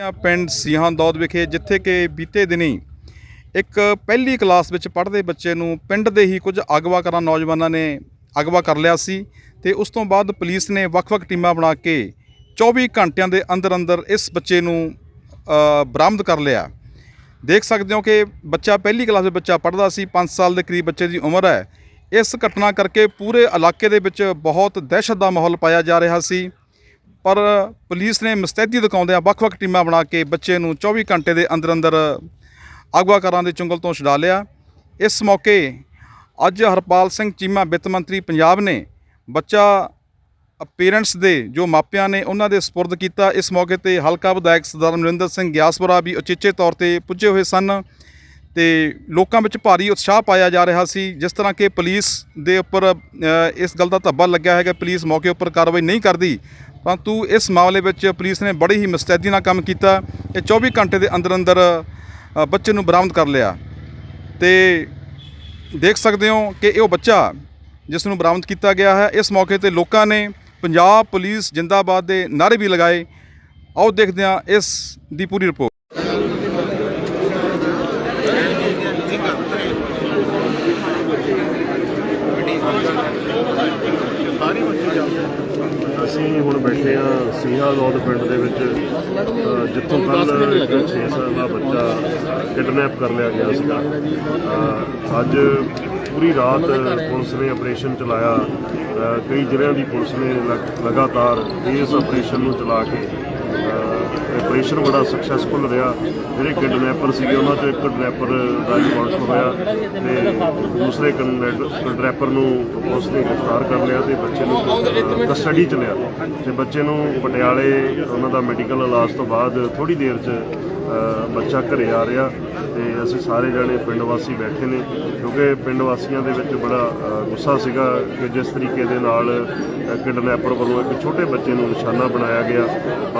ਆ ਪਿੰਡ ਸੀਹਾਂ ਦੌਦ ਵਿਖੇ, ਜਿੱਥੇ ਕਿ ਬੀਤੇ ਦਿਨੀ ਇੱਕ ਪਹਿਲੀ ਕਲਾਸ ਵਿੱਚ ਪੜ੍ਹਦੇ ਬੱਚੇ ਨੂੰ ਪਿੰਡ ਦੇ ਹੀ ਕੁਝ ਅਗਵਾ ਕਰਾਂ ਨੌਜਵਾਨਾਂ ਨੇ ਅਗਵਾ ਕਰ ਲਿਆ ਸੀ ਤੇ ਉਸ ਤੋਂ ਬਾਅਦ ਪੁਲਿਸ ਨੇ ਵੱਖ-ਵੱਖ ਟੀਮਾਂ ਬਣਾ ਕੇ 24 ਘੰਟਿਆਂ ਦੇ ਅੰਦਰ ਅੰਦਰ ਇਸ ਬੱਚੇ ਨੂੰ ਬਰਾਮਦ ਕਰ ਲਿਆ। ਦੇਖ ਸਕਦੇ ਹੋ ਕਿ ਬੱਚਾ ਪਹਿਲੀ ਕਲਾਸ ਦੇ ਬੱਚਾ ਪੜ੍ਹਦਾ ਸੀ 5 ਸਾਲ ਦੇ ਕਰੀਬ ਬੱਚੇ ਦੀ ਉਮਰ ਹੈ। ਇਸ ਘਟਨਾ ਕਰਕੇ ਪੂਰੇ ਇਲਾਕੇ ਦੇ ਵਿੱਚ ਬਹੁਤ ਦਹਿਸ਼ਤ ਦਾ ਮਾਹੌਲ ਪਾਇਆ ਜਾ ਰਿਹਾ ਸੀ। ਪਰ ਪੁਲਿਸ ਨੇ ਮਸਤੈਦੀ ਦਿਖਾਉਂਦਿਆਂ ਵੱਖ-ਵੱਖ ਟੀਮਾਂ ਬਣਾ ਕੇ ਬੱਚੇ ਨੂੰ 24 ਘੰਟੇ ਦੇ ਅੰਦਰ ਅੰਦਰ ਅਗਵਾਕਾਰਾਂ ਦੇ ਚੁੰਗਲ ਤੋਂ ਛੁਡਾ ਲਿਆ। ਇਸ ਮੌਕੇ ਅੱਜ ਹਰਪਾਲ ਸਿੰਘ ਚੀਮਾ ਵਿੱਤ ਮੰਤਰੀ ਪੰਜਾਬ ਨੇ ਬੱਚਾ ਪੇਰੈਂਟਸ ਦੇ ਜੋ ਮਾਪਿਆਂ ਨੇ ਉਹਨਾਂ ਦੇ ਸਪੁਰਦ ਕੀਤਾ। ਇਸ ਮੌਕੇ ਤੇ ਹਲਕਾ ਵਿਧਾਇਕ ਸਰਦਾਰ ਅਮਰਿੰਦਰ ਸਿੰਘ ਗਿਆਸਪੁਰਾ ਵੀ ਉਚੇਚੇ ਤੌਰ ਤੇ ਪੁੱਜੇ ਹੋਏ ਸਨ ਤੇ ਲੋਕਾਂ ਵਿੱਚ ਭਾਰੀ ਉਤਸ਼ਾਹ ਪਾਇਆ ਜਾ ਰਿਹਾ ਸੀ। ਜਿਸ ਤਰ੍ਹਾਂ ਕਿ ਪੁਲਿਸ ਦੇ ਉੱਪਰ ਇਸ ਗੱਲ ਦਾ ਧੱਬਾ ਲੱਗਿਆ ਹੈ ਕਿ ਪੁਲਿਸ ਮੌਕੇ ਉੱਪਰ ਕਾਰਵਾਈ ਨਹੀਂ ਕਰਦੀ। ਪਰੰਤੂ ਇਸ ਮਾਮਲੇ ਵਿੱਚ ਪੁਲਿਸ ਨੇ ਬੜੀ ਹੀ ਮੁਸਤੈਦੀ ਨਾਲ ਕੰਮ ਕੀਤਾ। ਇਹ 24 ਘੰਟੇ ਦੇ ਅੰਦਰ ਅੰਦਰ ਬੱਚੇ ਨੂੰ ਬਰਾਮਦ ਕਰ ਲਿਆ। ਤੇ ਦੇਖ ਸਕਦੇ ਹੋ ਕਿ ਇਹ ਉਹ ਬੱਚਾ ਜਿਸ ਨੂੰ ਬਰਾਮਦ ਕੀਤਾ ਗਿਆ ਹੈ, ਇਸ ਮੌਕੇ ਤੇ ਲੋਕਾਂ ਨੇ ਪੰਜਾਬ ਪੁਲਿਸ ਜਿੰਦਾਬਾਦ ਦੇ ਨਾਅਰੇ ਵੀ ਲਗਾਏ। ਆਓ ਦੇਖਦੇ ਹਾਂ ਇਸ ਦੀ ਪੂਰੀ ਰਿਪੋਰਟ ਅਸੀਂ ਹੁਣ ਸੀਹਾ ਰੋਡ ਪਿੰਡ ਦੇ ਵਿੱਚ ਜਿੱਥੋਂ ਕੱਲ ਇੱਕ 6 ਸਾਲ ਦਾ ਬੱਚਾ ਕਿਡਨੈਪ ਕਰ ਲਿਆ ਗਿਆ ਸੀਗਾ। ਅੱਜ ਪੂਰੀ ਰਾਤ ਪੁਲਿਸ ਨੇ ਆਪਰੇਸ਼ਨ ਚਲਾਇਆ। ਕਈ ਜ਼ਿਲ੍ਹਿਆਂ ਦੀ ਪੁਲਿਸ ਨੇ ਲਗ- ਲਗਾਤਾਰ ਇਸ ਆਪਰੇਸ਼ਨ ਨੂੰ ਚਲਾ ਕੇ ਆਪਰੇਸ਼ਨ ਬੜਾ ਸਕਸੈਸਫੁਲ ਰਿਹਾ। ਜਿਹੜੇ ਕਿਡਨੈਪਰ ਸੀਗੇ, ਉਹਨਾਂ ਚੋਂ ਇੱਕ ਕਿਡਨੈਪਰ ਦਾ ਰਿਪੋਰਟ ਹੋਇਆ ਤੇ ਦੂਸਰੇ ਕਿਡਨੈਪਰ ਨੂੰ ਪੁਲਿਸ ਨੇ ਗ੍ਰਿਫਤਾਰ ਕਰ ਲਿਆ ਤੇ ਬੱਚੇ ਨੂੰ ਕਸਟਡੀ ਚ ਲਿਆ। ਤੇ ਬੱਚੇ ਨੂੰ ਪਟਿਆਲੇ, ਉਹਨਾਂ ਦਾ ਮੈਡੀਕਲ ਇਲਾਜ ਤੋਂ ਬਾਅਦ ਥੋੜੀ ਦੇਰ ਚ ਬੱਚਾ ਘਰੇ ਆ ਰਿਹਾ ਤੇ ਅਸੀਂ ਸਾਰੇ ਜਣੇ ਪਿੰਡ ਵਾਸੀ ਬੈਠੇ ਨੇ, ਕਿਉਂਕਿ ਪਿੰਡ ਵਾਸੀਆਂ ਦੇ ਵਿੱਚ ਬੜਾ ਗੁੱਸਾ ਸੀਗਾ ਕਿ ਜਿਸ ਤਰੀਕੇ ਦੇ ਨਾਲ ਕਿਡਨੈਪਰ ਵੱਲੋਂ ਇੱਕ ਛੋਟੇ ਬੱਚੇ ਨੂੰ ਨਿਸ਼ਾਨਾ ਬਣਾਇਆ ਗਿਆ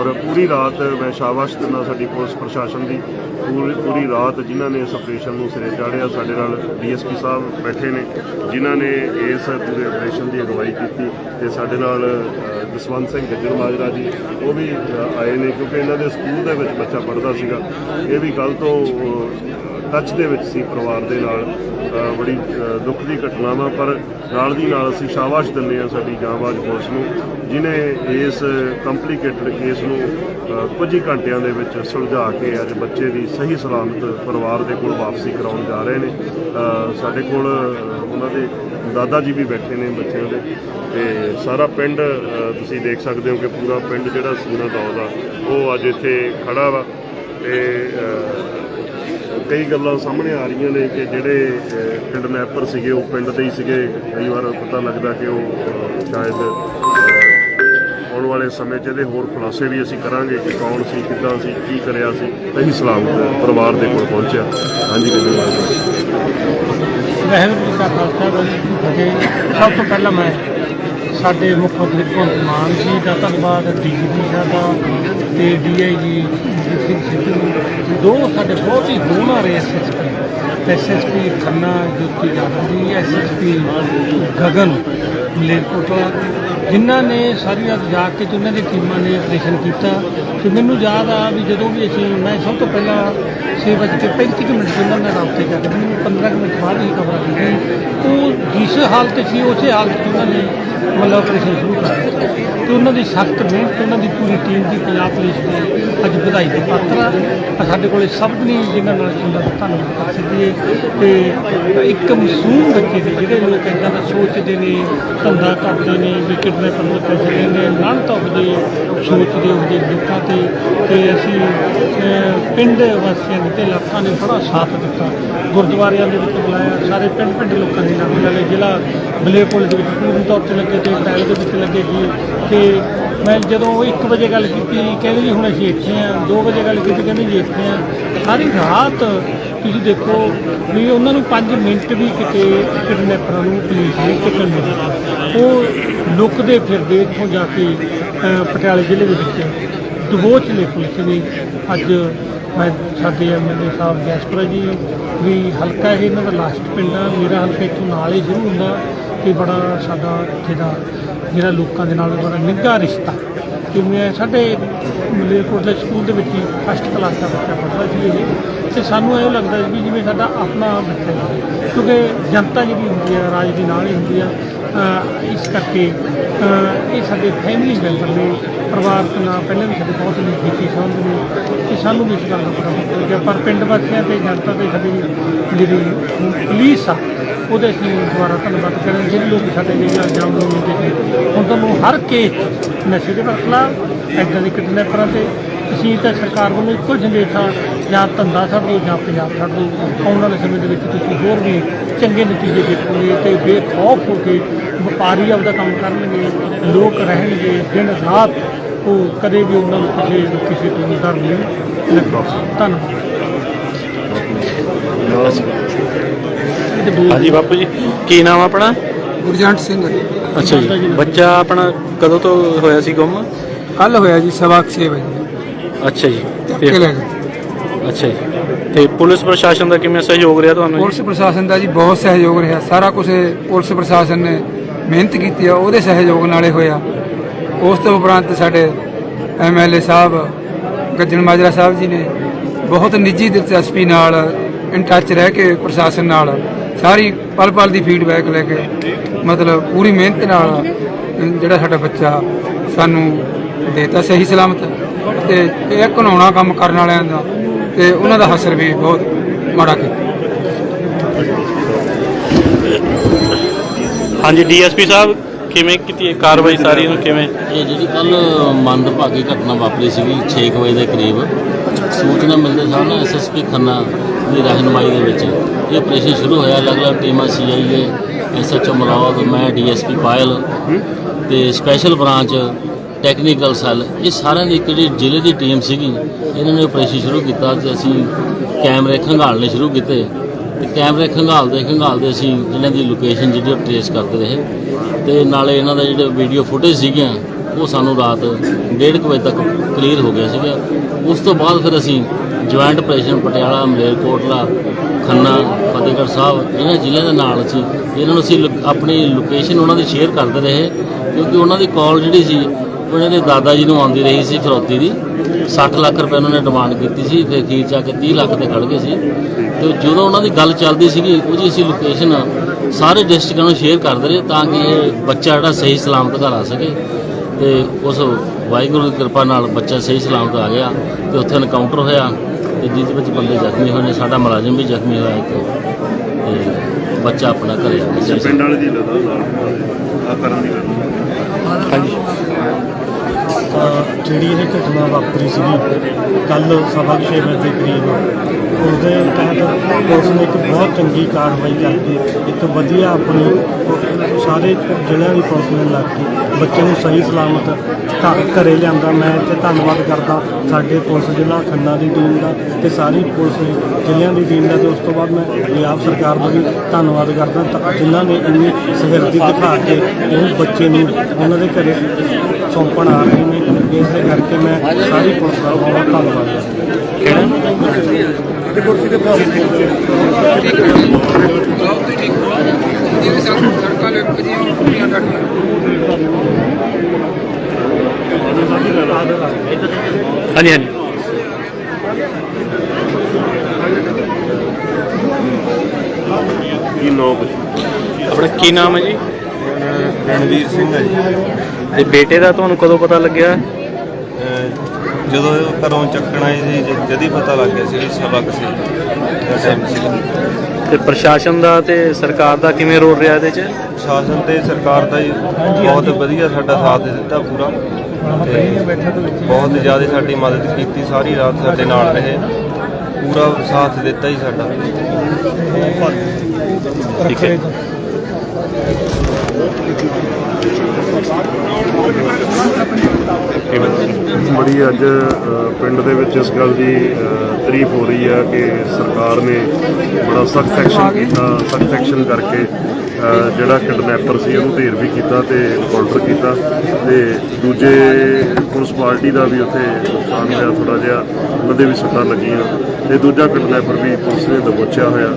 ਔਰ ਪੂਰੀ ਰਾਤ ਮੈਂ ਸ਼ਾਬਾਸ਼ ਦਿੰਦਾ ਸਾਡੀ ਪੁਲਿਸ ਪ੍ਰਸ਼ਾਸਨ ਦੀ, ਪੂਰੀ ਪੂਰੀ ਰਾਤ ਜਿਨ੍ਹਾਂ ਨੇ ਇਸ ਆਪਰੇਸ਼ਨ ਨੂੰ ਸਿਰੇ ਚਾੜਿਆ, ਸਾਡੇ ਨਾਲ ਡੀਐਸਪੀ ਸਾਹਿਬ ਬੈਠੇ ਨੇ, ਜਿਨ੍ਹਾਂ ਨੇ ਇਸ ਪੂਰੇ ਆਪਰੇਸ਼ਨ ਦੀ ਅਗਵਾਈ ਕੀਤੀ ਤੇ ਸਾਡੇ ਨਾਲ ਜਸਵੰਤ ਸਿੰਘ ਗੱਜਰ ਮਾਜਰਾ ਜੀ, ਉਹ ਵੀ ਆਏ ਨੇ ਕਿਉਂਕਿ ਇਹਨਾਂ ਦੇ ਸਕੂਲ ਦੇ ਵਿੱਚ ਬੱਚਾ ਪੜ੍ਹਦਾ ਸੀਗਾ। ਇਹ ਵੀ ਕੱਲ ਤੋਂ ਟੱਚ ਦੇ ਵਿੱਚ ਸੀ ਪਰਿਵਾਰ ਦੇ ਨਾਲ ਬੜੀ ਦੁੱਖ ਦੀ ਘਟਨਾ ਵਾ, ਪਰ ਨਾਲ ਦੀ ਨਾਲ ਅਸੀਂ ਸ਼ਾਬਾਸ਼ ਦਿੰਦੇ ਹਾਂ ਸਾਡੀ ਜਾਂਬਾਜ਼ ਪੁਲਿਸ ਨੂੰ, ਜਿਨੇ ਇਸ ਕੰਪਲਿਕੇਟਡ ਕੇਸ ਨੂੰ ਕੁਝ ਹੀ ਘੰਟਿਆਂ ਦੇ ਵਿੱਚ ਸੁਲਝਾ ਕੇ ਅੱਜ ਬੱਚੇ ਦੀ ਸਹੀ ਸਲਾਮਤ ਪਰਿਵਾਰ ਦੇ ਕੋਲ ਵਾਪਸੀ ਕਰਾਉਣ ਜਾ ਰਹੇ ਨੇ। ਸਾਡੇ ਕੋਲ ਉਹਨਾਂ ਦੇ ਦਾਦਾ ਜੀ ਵੀ ਬੈਠੇ ਨੇ ਬੱਚਿਆਂ ਦੇ, ਤੇ ਸਾਰਾ ਪਿੰਡ ਤੁਸੀਂ ਦੇਖ ਸਕਦੇ ਹੋ ਕਿ ਪੂਰਾ ਪਿੰਡ ਜਿਹੜਾ ਸੀਨਾ ਦੌਦ ਆ ਉਹ ਅੱਜ ਇੱਥੇ ਖੜਾ ਵਾ, ਤੇ ਕਈ ਗੱਲਾਂ ਸਾਹਮਣੇ ਆ ਰਹੀਆਂ ਨੇ ਕਿ ਜਿਹੜੇ ਕਿਡਨੈਪਰ ਸੀਗੇ, ਉਹ ਪਿੰਡ ਦੇ ਹੀ ਸੀਗੇ। ਕਈ ਵਾਰ ਪਤਾ ਲੱਗਦਾ ਕਿ ਉਹ ਸ਼ਾਇਦ ਆਉਣ ਵਾਲੇ ਸਮੇਂ 'ਚ ਇਹਦੇ ਹੋਰ ਖੁਲਾਸੇ ਵੀ ਅਸੀਂ ਕਰਾਂਗੇ ਕਿ ਕੌਣ ਸੀ, ਕਿੱਦਾਂ ਸੀ, ਕੀ ਕਰਿਆ ਸੀ ਸਹੀ ਸਲਾਮ ਪਰਿਵਾਰ ਦੇ ਕੋਲ ਪਹੁੰਚਿਆ। ਹਾਂਜੀ ਕਿੰਨੇ ਵਾਹਿਗੁਰੂ ਜੀ ਖਾਲਸਾ ਵਾਹਿਗੁਰੂ ਸਭ ਤੋਂ ਪਹਿਲਾਂ ਮੈਂ ਸਾਡੇ ਮੁੱਖ ਮੰਤਰੀ ਭਗਵੰਤ ਮਾਨ ਜੀ ਦਾ ਧੰਨਵਾਦ, ਡੀਜੀਪੀ ਸਾਹਿਬ ਦਾ ਤੇ ਡੀਆਈਜੀ ਸਿੰਘ ਸਿੱਧੂ ਦੋ ਸਾਡੇ ਬਹੁਤ ਹੀ ਹੋਣਹਾਰ SSP SSP Khanna, Jyoti Jadhav ji SSP Gagan, Malerkotla. ਜਿਨ੍ਹਾਂ ਨੇ ਸਾਰੀ ਰਾਤ ਜਾਗ ਕੇ ਜਿਨ੍ਹਾਂ ਉਹਨਾਂ ਦੀ ਟੀਮਾਂ ਨੇ ਆਪਰੇਸ਼ਨ ਕੀਤਾ। ਤੇ ਮੈਨੂੰ ਯਾਦ ਆ ਵੀ ਜਦੋਂ ਵੀ ਅਸੀਂ, ਮੈਂ ਸਭ ਤੋਂ ਪਹਿਲਾਂ ਛੇ ਵੱਜ ਕੇ 35 ਕੁ ਮਿੰਟ ਤੋਂ ਉਹਨਾਂ ਨਾਲ ਰਾਬਤੇ ਕਰਦੇ ਮੈਨੂੰ 15 ਕੁ ਮਿੰਟ ਬਾਅਦ ਹੀ ਖਬਰ ਆਈ ਉਹ ਜਿਸ ਹਾਲਤ ਸੀ, ਉਸੇ ਹਾਲਤ 'ਚ ਉਹਨਾਂ ਨੇ ਮਤਲਬ ਆਪਰੇਸ਼ਨ ਸ਼ੁਰੂ ਕਰ ਤੇ ਉਹਨਾਂ ਦੀ ਸਖਤ ਮਿਹਨਤ, ਉਹਨਾਂ ਦੀ ਪੂਰੀ ਟੀਮ ਦੀ ਪੰਜਾਬ ਪੁਲਿਸ ਦੀ ਅੱਜ ਵਧਾਈ ਦੇ ਪਾਤਰ ਆ। ਸਾਡੇ ਕੋਲੇ ਸਭ ਨੇ ਜਿਨ੍ਹਾਂ ਨਾਲ ਸੁੰਦਰ ਧੰਨਵਾਦ ਕਰ ਸਕੀਏ। ਤੇ ਇੱਕ ਮਾਸੂਮ ਬੱਚੇ ਦੇ ਜਿਹੜੇ ਲੋਕ ਇਦਾਂ ਦਾ ਸੋਚਦੇ ਨੇ, ਧੰਦਾ ਕਰਦੇ ਨੇ, ਵੀ ਕਿਡਨੈਪ ਕਰਨ ਦੇ ਪੈਸੇ ਲੈਂਦੇ ਨਾ ਤਾਂ ਉਹਦੇ ਸੋਚਦੇ ਉਹਦੇ ਲੋਕਾਂ ਤੇ। ਤੇ ਅਸੀਂ ਪਿੰਡ ਵਾਸੀਆਂ ਨੇ ਤੇ ਲੋਕਾਂ ਨੇ ਬੜਾ ਸਾਥ ਦਿੱਤਾ। ਗੁਰਦੁਆਰਿਆਂ ਦੇ ਵਿੱਚ ਬੁਲਾਇਆ, ਸਾਰੇ ਪਿੰਡ ਪਿੰਡ ਲੋਕਾਂ ਦੇ ਨਾਲ ਮਿਲੇ ਜ਼ਿਲ੍ਹਾ ਬਲੇਪੁਰ ਦੇ ਵਿੱਚ ਪੂਰਨ ਤੌਰ ਤੇ ਲੱਗੇ ਤੇ ਟਾਇਲ ਦੇ ਵਿੱਚ ਲੱਗੇ ਜੀ ਤੇ ਮੈਂ ਜਦੋਂ 1 ਵਜੇ ਗੱਲ ਕੀਤੀ, ਕਹਿੰਦੇ ਜੀ ਹੁਣ ਅਸੀਂ ਇੱਥੇ ਆ। 2 ਵਜੇ ਗੱਲ ਕੀਤੀ, ਕਹਿੰਦੇ ਜੀ ਇੱਥੇ ਆ। ਸਾਰੀ ਰਾਤ ਤੁਸੀਂ ਦੇਖੋ ਵੀ ਉਹਨਾਂ ਨੂੰ 5 ਮਿੰਟ ਵੀ ਕਿਤੇ ਕਿਡਨੈਪਰਾਂ ਨੂੰ ਪੁਲਿਸ ਨੇ ਟਿਕਣ ਨਹੀਂ ਉਹ ਲੁਕਦੇ ਫਿਰਦੇ ਇੱਥੋਂ ਜਾ ਕੇ ਪਟਿਆਲੇ ਜ਼ਿਲ੍ਹੇ ਦੇ ਵਿੱਚ। ਦਬੋਚ ਲਈ ਪੁਲਿਸ ਨੇ ਅੱਜ ਮੈਂ ਸਾਡੇ ਐਮਐਲਏ ਸਾਹਿਬ ਜੈਸਪੁਰਾ ਜੀ ਵੀ ਹਲਕਾ ਇਹ ਇਹਨਾਂ ਦਾ ਲਾਸਟ ਪਿੰਡ ਆ। ਮੇਰਾ ਹਲਕਾ ਇੱਥੋਂ ਨਾਲ ਹੀ ਸ਼ੁਰੂ ਹੁੰਦਾ ਤੇ ਬੜਾ ਸਾਡਾ ਇੱਥੇ ਦਾ ਜਿਹੜਾ ਲੋਕਾਂ ਦੇ ਨਾਲ ਬੜਾ ਨਿੱਘਾ ਰਿਸ਼ਤਾ। ਕਿ ਮੈਂ ਸਾਡੇ ਮਲੇਰਕੋਟਲੇ ਸਕੂਲ ਦੇ ਵਿੱਚ ਹੀ ਫਸਟ ਕਲਾਸ ਦਾ ਬੱਚਾ ਪੜ੍ਹਦਾ ਸੀ ਇਹ। ਤੇ ਸਾਨੂੰ ਇਹ ਲੱਗਦਾ ਸੀ ਵੀ ਜਿਵੇਂ ਸਾਡਾ ਆਪਣਾ ਬੱਚਾ ਹੈ। ਕਿਉਂਕਿ ਜਨਤਾ ਜਿਹੜੀ ਹੁੰਦੀ ਹੈ ਰਾਜ ਦੇ ਨਾਲ ਹੀ ਹੁੰਦੀ ਆ। ਇਸ ਕਰਕੇ ਇਹ ਸਾਡੇ ਫੈਮਿਲੀ ਮੈਂਬਰ ਨੇ ਪਰਿਵਾਰਕ ਨਾਲ ਪਹਿਲਾਂ ਵੀ ਸਾਡੇ ਬਹੁਤ ਨਜ਼ਦੀਕੀ ਸੰਬੰਧ ਨੇ ਤੇ ਸਾਨੂੰ ਵੀ ਇਸ ਗੱਲ ਦਾ ਪਤਾ ਫ਼ਰਕ ਲੱਗਿਆ ਪਰ ਪਿੰਡ ਵਾਸੀਆਂ ਤੇ ਜਨਤਾ ਤੇ ਸਾਡੀ ਜਿਹੜੀ ਪੁਲਿਸ ਆ, ਉਹਦੇ ਅਸੀਂ ਦੁਆਰਾ ਧੰਨਵਾਦ ਕਰਾਂ ਜਿਹੜੇ ਲੋਕ ਸਾਡੇ ਲਈ ਇਲਜ਼ਾਮ ਲਾਉਂਦੇ ਨੇ ਹੁਣ ਤੁਹਾਨੂੰ ਹਰ ਕੇਸ ਨਸ਼ੇ ਦੇ ਵਰਤਲਾ ਐਦਾਂ ਦੇ ਕਿਡਨੈਪਰਾਂ ਤੇ ਅਸੀਂ ਤਾਂ ਸਰਕਾਰ ਵੱਲੋਂ ਇੱਕੋ ਸੰਦੇਸ਼ਾ ਜਾਂ ਧੰਦਾ ਛੱਡ ਦਿਓ, ਜਾਂ ਪੰਜਾਬ ਛੱਡ ਦਿਓ, ਆਉਣ ਵਾਲੇ ਸਮੇਂ ਦੇ ਵਿੱਚ ਤੁਸੀਂ ਹੋਰ ਵੀ ਚੰਗੇ ਨਤੀਜੇ ਦੇਖੋਗੇ ਤੇ ਬੇਖੌਫ ਹੋ ਕੇ ਵਪਾਰੀ ਆਪਦਾ ਕੰਮ ਕਰਨਗੇ ਲੋਕ ਰਹਿਣਗੇ ਦਿਨ ਰਾਤ ਉਹ ਕਦੇ ਵੀ ਉਹਨਾਂ ਨੂੰ ਕਿਸੇ ਕਿਸੇ ਤੋਂ ਡਰ ਨਹੀਂ ਲੱਗਦਾ। ਧੰਨਵਾਦ। ਹਾਂਜੀ ਬਾਪੂ ਜੀ ਕੀ ਨਾਮ ਆ ਆਪਣਾ? ਗੁਰਜੰਟ ਸਿੰਘ ਅੱਛਾ ਜੀ ਬੱਚਾ ਆਪਣਾ ਕਦੋਂ ਤੋਂ ਹੋਇਆ ਸੀ ਗੁੰਮ? ਕੱਲ ਹੋਇਆ ਜੀ ਸਵਾ ਕੁ ਛੇ ਵਜੇ। ਅੱਛਾ ਜੀ ਗਏ। ਅੱਛਾ ਜੀ। ਤੇ ਪੁਲਿਸ ਪ੍ਰਸ਼ਾਸਨ ਦਾ ਕਿਵੇਂ ਸਹਿਯੋਗ ਰਿਹਾ ਤੁਹਾਨੂੰ ਪੁਲਿਸ ਪ੍ਰਸ਼ਾਸਨ ਦਾ ਜੀ ਬਹੁਤ ਸਹਿਯੋਗ ਰਿਹਾ। ਸਾਰਾ ਕੁਝ ਪੁਲਿਸ ਪ੍ਰਸ਼ਾਸਨ ਨੇ ਮਿਹਨਤ ਕੀਤੀ ਆ, ਉਹਦੇ ਸਹਿਯੋਗ ਨਾਲੇ ਹੋਇਆ। ਉਸ ਤੋਂ ਉਪਰੰਤ ਸਾਡੇ ਐਮਐਲਏ ਸਾਹਿਬ, ਗੱਜਣ ਮਾਜਰਾ ਸਾਹਿਬ ਜੀ ਨੇ ਬਹੁਤ ਨਿੱਜੀ ਦਿਲਚਸਪੀ ਨਾਲ ਇਨ ਟੱਚ ਰਹਿ ਕੇ ਪ੍ਰਸ਼ਾਸਨ ਨਾਲ ਸਾਰੀ ਪਲ ਪਲ ਦੀ ਫੀਡਬੈਕ ਲੈ ਕੇ ਮਤਲਬ ਪੂਰੀ ਮਿਹਨਤ ਨਾਲ ਜਿਹੜਾ ਸਾਡਾ ਬੱਚਾ ਸਾਨੂੰ ਦੇਤਾ ਸਹੀ ਸਲਾਮਤ ਤੇ ਇਹ ਘਨਾਉਣਾ ਕੰਮ ਕਰਨ ਵਾਲਿਆਂ ਦਾ ਤੇ ਉਹਨਾਂ ਦਾ ਹਸਰ ਵੀ ਬਹੁਤ ਮਾੜਾ ਕੀਤਾ। ਹਾਂਜੀ ਡੀਐਸਪੀ ਸਾਹਿਬ ਕਿਵੇਂ ਕੀਤੀ ਇਹ ਕਾਰਵਾਈ ਸਾਰੀ ਨੂੰ ਕਿਵੇਂ? ਇਹ ਜਿਹੜੀ ਕੱਲ ਮੰਦਭਾਗੀ ਘਟਨਾ ਵਾਪਰੀ ਸੀਗੀ 6 ਵਜੇ ਦੇ ਕਰੀਬ ਸੂਚਨਾ ਮਿਲਦੇ ਸਾਰ ਨਾ ਐਸਐਸਪੀ ਖੰਨਾ ਦੀ ਰਹਿਨਮਾਈ ਦੇ ਵਿੱਚ ਇਹ ਆਪਰੇਸ਼ਨ ਸ਼ੁਰੂ ਹੋਇਆ। ਅਲੱਗ-ਅਲੱਗ ਟੀਮਾਂ ਸੀਆਈਏ ਐਸਐਚਓ ਮਲੌਦ ਮੈਂ ਡੀਐਸਪੀ ਪਾਇਲ ਤੇ ਸਪੈਸ਼ਲ ਬ੍ਰਾਂਚ ਟੈਕਨੀਕਲ ਸੈੱਲ। ਇਹ ਸਾਰਿਆਂ ਦੀ ਇੱਕ ਜਿਹੜੀ ਜ਼ਿਲ੍ਹੇ ਦੀ ਟੀਮ ਸੀਗੀ, ਇਹਨਾਂ ਨੇ ਆਪਰੇਸ਼ਨ ਸ਼ੁਰੂ ਕੀਤਾ ਤੇ ਅਸੀਂ ਕੈਮਰੇ ਖੰਗਾਲਣੇ ਸ਼ੁਰੂ ਕੀਤੇ। ਤੇ ਕੈਮਰੇ ਖੰਗਾਲਦੇ ਖੰਗਾਲਦੇ ਅਸੀਂ ਇਹਨਾਂ ਦੀ ਲੋਕੇਸ਼ਨ ਜਿਹੜੀ ਉਹ ਟ੍ਰੇਸ ਕਰਦੇ ਰਹੇ। ਤੇ ਨਾਲੇ ਇਹਨਾਂ ਦਾ ਜਿਹੜੇ ਵੀਡੀਓ ਫੁਟੇਜ ਸੀਗੀਆਂ, ਉਹ ਸਾਨੂੰ ਰਾਤ 1:30 ਵਜੇ ਤੱਕ ਕਲੀਅਰ ਹੋ ਗਿਆ ਸੀਗਾ। ਉਸ ਤੋਂ ਬਾਅਦ ਫਿਰ ਅਸੀਂ ਜੁਆਇੰਟ ਆਪਰੇਸ਼ਨ ਪਟਿਆਲਾ ਮਲੇਰਕੋਟਲਾ ਖੰਨਾ, ਫਤਿਹਗੜ੍ਹ ਸਾਹਿਬ, ਇਹਨਾਂ ਜ਼ਿਲ੍ਹਿਆਂ ਦੇ ਨਾਲ ਅਸੀਂ, ਇਹਨਾਂ ਨੂੰ ਅਸੀਂ ਲੋਕ- ਆਪਣੀ ਲੋਕੇਸ਼ਨ ਉਹਨਾਂ ਦੀ ਸ਼ੇਅਰ ਕਰਦੇ ਰਹੇ। ਕਿਉਂਕਿ ਉਹਨਾਂ ਦੀ ਕਾਲ ਜਿਹੜੀ ਸੀ ਉਹਨਾਂ ਦੇ ਦਾਦਾ ਜੀ ਨੂੰ ਆਉਂਦੀ ਰਹੀ ਸੀ ਫਿਰੌਤੀ ਦੀ। 60 ਲੱਖ ਰੁਪਏ ਉਹਨਾਂ ਨੇ ਡਿਮਾਂਡ ਕੀਤੀ ਸੀ ਫਿਰ ਅਖੀਰ ਚ ਆ ਕੇ 30 ਲੱਖ ਤੇ ਖੜ ਗਏ ਸੀ। ਤੇ ਜਦੋਂ ਉਹਨਾਂ ਦੀ ਗੱਲ ਚੱਲਦੀ ਸੀਗੀ ਉਹਦੀ ਅਸੀਂ ਲੋਕੇਸ਼ਨ ਸਾਰੇ ਡਿਸਟ੍ਰਿਕਟਾਂ ਨੂੰ ਸ਼ੇਅਰ ਕਰਦੇ ਰਹੇ ਤਾਂ ਕਿ ਬੱਚਾ ਜਿਹੜਾ ਸਹੀ ਸਲਾਮਤ ਘਰ ਆ ਸਕੇ। ਤੇ ਉਸ ਵਾਹਿਗੁਰੂ ਦੀ ਕਿਰਪਾ ਨਾਲ ਬੱਚਾ ਸਹੀ ਸਲਾਮਤ ਆ ਗਿਆ ਤੇ ਉੱਥੇ ਐਨਕਾਊਂਟਰ ਹੋਇਆ ਤੇ ਜਿਹਦੇ ਵਿੱਚ ਬੰਦੇ ਜ਼ਖਮੀ ਹੋਏ ਨੇ ਸਾਡਾ ਮੁਲਾਜ਼ਮ ਵੀ ਜ਼ਖਮੀ ਹੋਇਆ ਇੱਕ। ਤੇ ਬੱਚਾ ਆਪਣਾ ਘਰੇ ਆ ਗਿਆ। ਪਿੰਡ ਵਾਲੇ ਦੀ ਲਦਾ ਨਾਲ ਆ ਕਰਨ ਦੀ ਲਦਾ ਹਾਂਜੀ। ਜਿਹੜੀ ਇਹ ਘਟਨਾ ਵਾਪਰੀ ਸੀਗੀ ਕੱਲ ਸਵਾ ਕੁ ਛੇ ਵਜੇ ਦੇ ਕਰੀਬ ਉਸ ਦੇ ਤਹਿਤ ਪੁਲਿਸ ਨੇ ਇੱਕ ਬਹੁਤ ਚੰਗੀ ਕਾਰਵਾਈ ਕਰਕੇ ਇੱਕ ਵਧੀਆ ਆਪਣੀ ਸਾਰੇ ਜ਼ਿਲ੍ਹਿਆਂ ਦੀ ਪੁਲਿਸ ਨੇ ਲੱਗ ਕੇ ਬੱਚੇ ਨੂੰ ਸਹੀ ਸਲਾਮਤ ਘਰ ਘਰੇ ਲਿਆਂਦਾ। ਮੈਂ ਤੇ ਧੰਨਵਾਦ ਕਰਦਾ ਸਾਡੇ ਪੁਲਿਸ ਜ਼ਿਲ੍ਹਾ ਖੰਨਾ ਦੀ ਟੀਮ ਦਾ ਤੇ ਸਾਰੀ ਪੁਲਿਸ ਜ਼ਿਲ੍ਹਿਆਂ ਦੀ ਟੀਮ ਦਾ ਤੇ ਉਸ ਤੋਂ ਬਾਅਦ ਮੈਂ ਪੰਜਾਬ ਸਰਕਾਰ ਦਾ ਵੀ ਧੰਨਵਾਦ ਕਰਦਾ। ਤਾਂ ਜਿਨ੍ਹਾਂ ਨੇ ਇੰਨੀ ਸਹਿਰਦੀ ਦਿਖਾ ਕੇ ਉਹ ਬੱਚੇ ਨੂੰ ਉਹਨਾਂ ਦੇ ਘਰੇ ਸੌਂਪਣ ਆ ਰਹੇ ਨੇ ਇਸ ਦੇ ਕਰਕੇ ਮੈਂ ਸਾਰੀ ਪੁਲਿਸ ਦਾ ਬਹੁਤ ਧੰਨਵਾਦ ਕਰਦਾ ਹਾਂਜੀ ਹਾਂਜੀ। ਕੀ ਨੌ ਕੁਛ ਆਪਣਾ ਕੀ ਨਾਮ ਹੈ ਜੀ? ਰਣਵੀਰ ਸਿੰਘ ਹੈ ਜੀ। ਤੇ ਬੇਟੇ ਦਾ ਤੁਹਾਨੂੰ ਕਦੋਂ ਪਤਾ ਲੱਗਿਆ? ਅਹ ਜਦੋਂ ਇਹ ਘਰੋਂ ਚੱਕਣ ਆਏ ਸੀ ਜ- ਜਦ ਹੀ ਪਤਾ ਲੱਗ ਗਿਆ ਸੀ ਵੀ ਸਬਕ ਸੀ ਸੀ ਤੇ ਪ੍ਰਸ਼ਾਸਨ ਦਾ ਤੇ ਸਰਕਾਰ ਦਾ ਕਿਵੇਂ ਰੋਲ ਰਿਹਾ ਇਹਦੇ 'ਚ? ਸ਼ਾਸਨ ਤੇ ਸਰਕਾਰ ਦਾ ਜੀ ਬਹੁਤ ਵਧੀਆ ਸਾਡਾ ਸਾਥ ਦੇ ਦਿੱਤਾ ਪੂਰਾ। ਤੇ ਬਹੁਤ ਜ਼ਿਆਦਾ ਸਾਡੀ ਮਦਦ ਕੀਤੀ ਸਾਰੀ ਰਾਤ ਸਾਡੇ ਨਾਲ ਰਹੇ। ਪੂਰਾ ਸਾਥ ਦਿੱਤਾ ਹੀ ਸਾਡਾ। ਠੀਕ ਹੈ। ਬੜੀ ਅੱਜ ਪਿੰਡ ਦੇ ਵਿੱਚ ਇਸ ਗੱਲ ਦੀ ਅ, ਤਾਰੀਫ ਹੋ ਰਹੀ ਹੈ ਕਿ ਸਰਕਾਰ ਨੇ ਬੜਾ ਸਖਤ ਐਕਸ਼ਨ ਕੀਤਾ ਸਖਤ ਐਕਸ਼ਨ ਕਰਕੇ ਜਿਹੜਾ ਕਿਡਨੈਪਰ ਸੀ ਉਹਨੂੰ ਢੇਰ ਵੀ ਕੀਤਾ ਤੇ ਕਾਊਂਟਰ ਕੀਤਾ ਤੇ ਦੂਜੇ ਪੁਲਿਸ ਪਾਰਟੀ ਦਾ ਵੀ ਉੱਥੇ ਨੁਕਸਾਨ ਹੋਇਆ ਥੋੜਾ ਜਿਹਾ ਉਹਦੇ ਵੀ ਸੱਟਾਂ ਲੱਗੀਆਂ ਤੇ ਦੂਜਾ ਕਿਡਨੈਪਰ ਵੀ ਪੁਲਿਸ ਨੇ ਦਬੋਚਿਆ ਹੋਇਆ।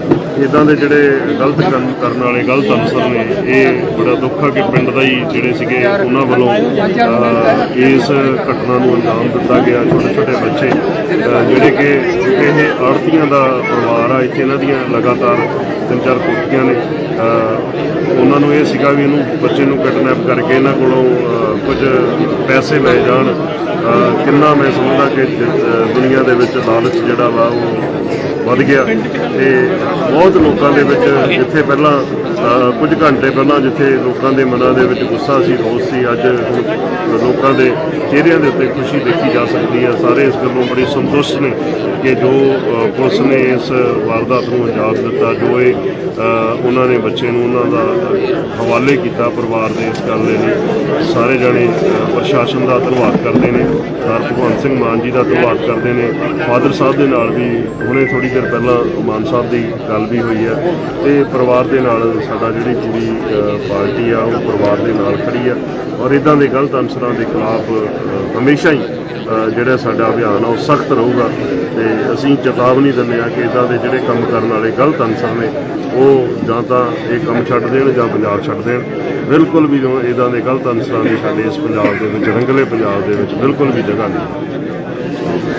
ਇਦਾਂ ਦੇ ਜਿਹੜੇ ਗਲਤ ਕੰਮ ਕਰਨ ਵਾਲੇ ਗਲਤ ਅਨਸਰ ਨੇ ਇਹ ਬੜਾ ਦੁੱਖ ਆ ਕਿ ਪਿੰਡ ਦਾ ਹੀ ਜਿਹੜੇ ਸੀਗੇ ਉਹਨਾਂ ਵੱਲੋਂ ਇਸ ਘਟਨਾ ਨੂੰ ਅੰਜਾਮ ਦਿੱਤਾ ਗਿਆ, ਛੋਟੇ ਛੋਟੇ ਬੱਚੇ ਜਿਹੜੇ ਕਿ ਇਹ ਆੜਤੀਆਂ ਦਾ ਪਰਿਵਾਰ ਆ, ਇੱਥੇ ਇਹਨਾਂ ਦੀਆਂ ਲਗਾਤਾਰ ਤਿੰਨ ਚਾਰ ਕੁੱਤੀਆਂ ਨੇ। ਉਹਨਾਂ ਨੂੰ ਇਹ ਸੀਗਾ ਵੀ ਇਹਨੂੰ ਬੱਚੇ ਨੂੰ ਕਿਡਨੈਪ ਕਰਕੇ ਇਹਨਾਂ ਕੋਲੋਂ ਕੁਝ ਪੈਸੇ ਲੈ ਜਾਣ। ਕਿੰਨਾ ਮੈਂ ਸਮਝਦਾ ਕਿ ਦੁਨੀਆ ਦੇ ਵਿੱਚ ਲਾਲਚ ਜਿਹੜਾ ਵਾ ਉਹ ਵੱਧ ਗਿਆ। ਤੇ ਬਹੁਤ ਲੋਕਾਂ ਦੇ ਵਿੱਚ ਜਿੱਥੇ ਪਹਿਲਾਂ ਕੁਝ ਘੰਟੇ ਪਹਿਲਾਂ ਜਿੱਥੇ ਲੋਕਾਂ ਦੇ ਮਨਾਂ ਦੇ ਵਿੱਚ ਗੁੱਸਾ ਸੀ, ਰੋਸ ਸੀ, ਅੱਜ ਲੋਕਾਂ ਦੇ ਚਿਹਰਿਆਂ ਦੇ ਉੱਤੇ ਖੁਸ਼ੀ ਦੇਖੀ ਜਾ ਸਕਦੀ ਹੈ। ਸਾਰੇ ਇਸ ਗੱਲੋਂ ਬੜੇ ਸੰਤੁਸ਼ਟ ਨੇ ਕਿ ਜੋ ਪੁਲਿਸ ਨੇ ਇਸ ਵਾਰਦਾਤ ਨੂੰ ਅੰਜਾਮ ਦਿੱਤਾ, ਜੋ ਇਹ ਉਹਨਾਂ ਨੇ ਬੱਚੇ ਨੂੰ ਉਹਨਾਂ ਦਾ ਹਵਾਲੇ ਕੀਤਾ, ਪਰਿਵਾਰ ਦੇ ਇਸ ਗੱਲ ਦੇ ਲਈ। ਸਾਰੇ ਜਣੇ ਪ੍ਰਸ਼ਾਸਨ ਦਾ ਧੰਨਵਾਦ ਕਰਦੇ ਨੇ। ਸਰ ਭਗਵੰਤ ਸਿੰਘ ਮਾਨ ਜੀ ਦਾ ਧੰਨਵਾਦ ਕਰਦੇ ਨੇ। ਫਾਦਰ ਸਾਹਿਬ ਦੇ ਨਾਲ ਵੀ ਹੁਣੇ ਥੋੜੀ ਦੇਰ ਪਹਿਲਾਂ ਮਾਨ ਸਾਹਿਬ ਦੀ ਗੱਲ ਵੀ ਹੋਈ ਹੈ। ਤੇ ਪਰਿਵਾਰ ਦੇ ਨਾਲ ਸਾਡਾ ਜਿਹੜੀ ਪੂਰੀ ਪਾਰਟੀ ਆ, ਉਹ ਪਰਿਵਾਰ ਦੇ ਨਾਲ ਖੜੀ ਆ ਔਰ ਇਦਾਂ ਦੇ ਗਲਤ ਅਨਸਰਾਂ ਦੇ ਖਿਲਾਫ ਹਮੇਸ਼ਾ ਹੀ ਜਿਹੜਾ ਸਾਡਾ ਅਭਿਆਨ ਆ, ਉਹ ਸਖਤ ਰਹੂਗਾ ਤੇ ਅਸੀਂ ਚੇਤਾਵਨੀ ਦਿੰਦੇ ਆ ਕਿ ਇਦਾਂ ਦੇ ਜਿਹੜੇ ਕੰਮ ਕਰਨ ਵਾਲੇ ਗਲਤ ਅਨਸਰ ਨੇ, ਉਹ ਜਾਂ ਤਾਂ ਇਹ ਕੰਮ ਛੱਡ ਦੇਣ ਜਾਂ ਪੰਜਾਬ ਛੱਡ ਦੇਣ। ਬਿਲਕੁਲ ਵੀ ਇਦਾਂ ਦੇ ਗਲਤ ਅਨਸਰਾਂ ਦੀ ਸਾਡੇ ਇਸ ਪੰਜਾਬ ਦੇ ਵਿੱਚ, ਰੰਗਲੇ ਪੰਜਾਬ ਦੇ ਵਿੱਚ ਬਿਲਕੁਲ ਵੀ ਜਗ੍ਹਾ ਨਹੀਂ।